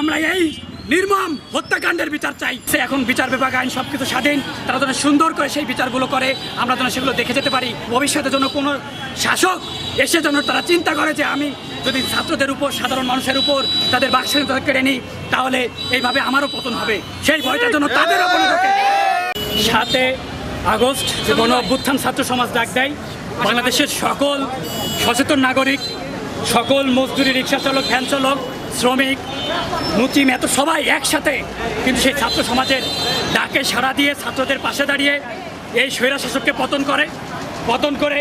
আমরা এই নির্মম হত্যাকাণ্ডের বিচার চাই। সে এখন বিচার বিভাগ, আইন সব কিছু স্বাধীন। তারা যেন সুন্দর করে সেই বিচারগুলো করে, আমরা যেন সেগুলো দেখে যেতে পারি। ভবিষ্যতে যেন কোনো শাসক এসে যেন তারা চিন্তা করে যে আমি যদি ছাত্রদের উপর, সাধারণ মানুষের উপর তাদের বাক্সিনী কেড়ে নিই, তাহলে এইভাবে আমারও পতন হবে। সেই ভয়টা যেন তাদের সাতে আগস্ট যে গণ অভ্যুত্থান ছাত্র সমাজ ডাক দেয়, বাংলাদেশের সকল সচেতন নাগরিক, সকল মজদুরি রিক্সা চালক, ভ্যান চালক শ্রমিক মুচিম এত সবাই একসাথে। কিন্তু সেই ছাত্র সমাজের ডাকে সাড়া দিয়ে ছাত্রদের পাশে দাঁড়িয়ে এই স্বৈরা শাসককে পতন করে পতন করে,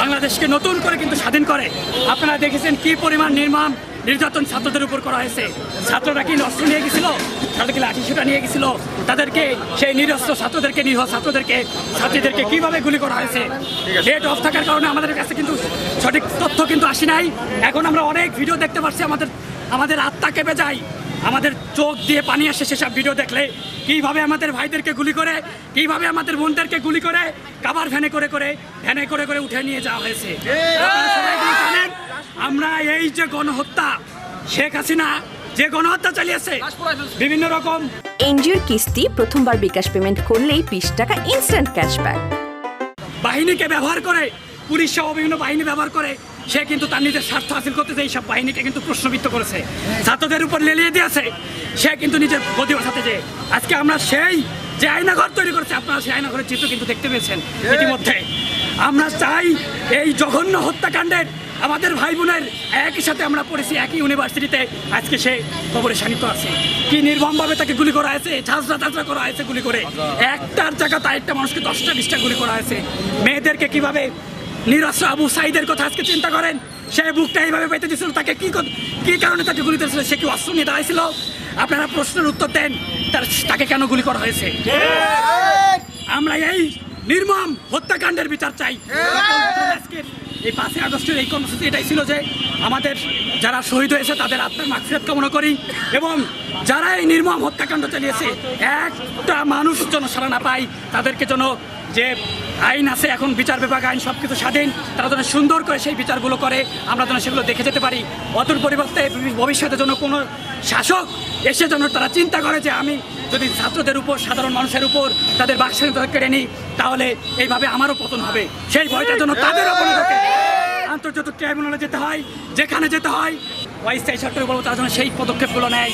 বাংলাদেশকে নতুন করে কিন্তু স্বাধীন করে। আপনারা দেখেছেন কি পরিমাণ নির্মাণ নির্যাতন ছাত্রদের উপর করা হয়েছে। ছাত্ররা কি অস্ত্র নিয়ে গেছিল? তাদেরকে লাঠিসুটা নিয়ে গেছিল? তাদেরকে, সেই নিরস্ত্র ছাত্রদেরকে, নিরীহ ছাত্রদেরকে, ছাত্রীদেরকে কীভাবে গুলি করা হয়েছে? ডেট অফ থাকার কারণে আমাদের কাছে কিন্তু সঠিক তথ্য কিন্তু আসি নাই। এখন আমরা অনেক ভিডিও দেখতে পাচ্ছি আমাদের আমাদের আত্মা কেঁপে যায়। আমাদের চোখ দিয়ে পানি আসে সেসব ভিডিও দেখলে। কীভাবে আমাদের ভাইদেরকে গুলি করে কীভাবে আমাদের বোনদেরকে গুলি করে কাবার ভ্যানে করে করে ভ্যানে করে করে উঠে নিয়ে যাওয়া হয়েছে। জানেন? আমরা এই যে গণহত্যা শেখ হাসিনা যে গণহত্যা চালিয়েছে বিভিন্ন রকম এনজিওর কিস্তি প্রথমবার বিকাশ পেমেন্ট করলেই বিশ টাকা ইনস্ট্যান্ট ক্যাশব্যাক বাহিনীকে ব্যবহার করে পুলিশ সহ বিভিন্ন বাহিনী ব্যবহার করে সে কিন্তু তার নিজের স্বার্থ হাসিল করতে এই সব বাহিনীকে কিন্তু প্রশ্নবিদ্ধ করেছে। ছাত্রদের উপর লেলিয়ে দিয়েছে। সে কিন্তু নিজের গদি বসাতে যে আজকে আমরা সেই যে আয়নাঘর তৈরি করেছে, আপনারা সেই আয়নাঘরের চিত্র কিন্তু দেখতে পেয়েছেন ইতিমধ্যে। আমরা চাই এই জঘন্য হত্যাকাণ্ডের আমাদের ভাই বোনের একই সাথে আমরা পড়েছি, একই ইউনিভার্সিটিতে আজকে সে কবরে শানিত আছে। কি নির্মমভাবে তাকে গুলি করা হয়েছে, ঝাঁঝরা ঝাঁঝরা করা হয়েছে গুলি করে। একটার জায়গা তার একটা মানুষকে দশটা বিশটা গুলি করা হয়েছে। মেয়েদেরকে কীভাবে নিরস্ত্র আবু সাইদের কথা আজকে চিন্তা করেন। সে বুকটা এইভাবে পেতে দিয়েছিল তাকে কি কী কারণে তাকে গুলি করেছিল সে কি অস্ত্র নিয়ে দাঁড়াইছিল? আপনারা প্রশ্নের উত্তর দেন তার তাকে কেন গুলি করা হয়েছে? আমরা এই নির্মম হত্যাকাণ্ডের বিচার চাই। আজকের এই পাঁচই আগস্টের এই কর্মসূচি এটাই ছিল যে আমাদের যারা শহীদ হয়েছে, তাদের আত্মার মাগফিরাত কামনা করি এবং যারা এই নির্মম হত্যাকাণ্ড চালিয়েছে, একটা মানুষ যেন সারা না পায়, তাদেরকে যেন যে আইন আছে, এখন বিচার বিভাগ আইন সব কিছু স্বাধীন, তারা যেন সুন্দর করে সেই বিচারগুলো করে, আমরা যেন সেগুলো দেখে যেতে পারি। অতুর পরিবর্তে ভবিষ্যতে যেন কোনো শাসক এসে যেন তারা চিন্তা করে যে আমি যদি ছাত্রদের উপর, সাধারণ মানুষের উপর তাদের বাক্সিনী কেড়ে নিই তাহলে এইভাবে আমারও পতন হবে। সেই ভয়টা জন্য তাদের ওপরে ঢোকে আন্তর্জাতিক ট্রাইব্যুনালে যেতে হয়, যেখানে যেতে হয় অস্থায়ী সরকার বলব তারা যেন সেই পদক্ষেপগুলো নেয়।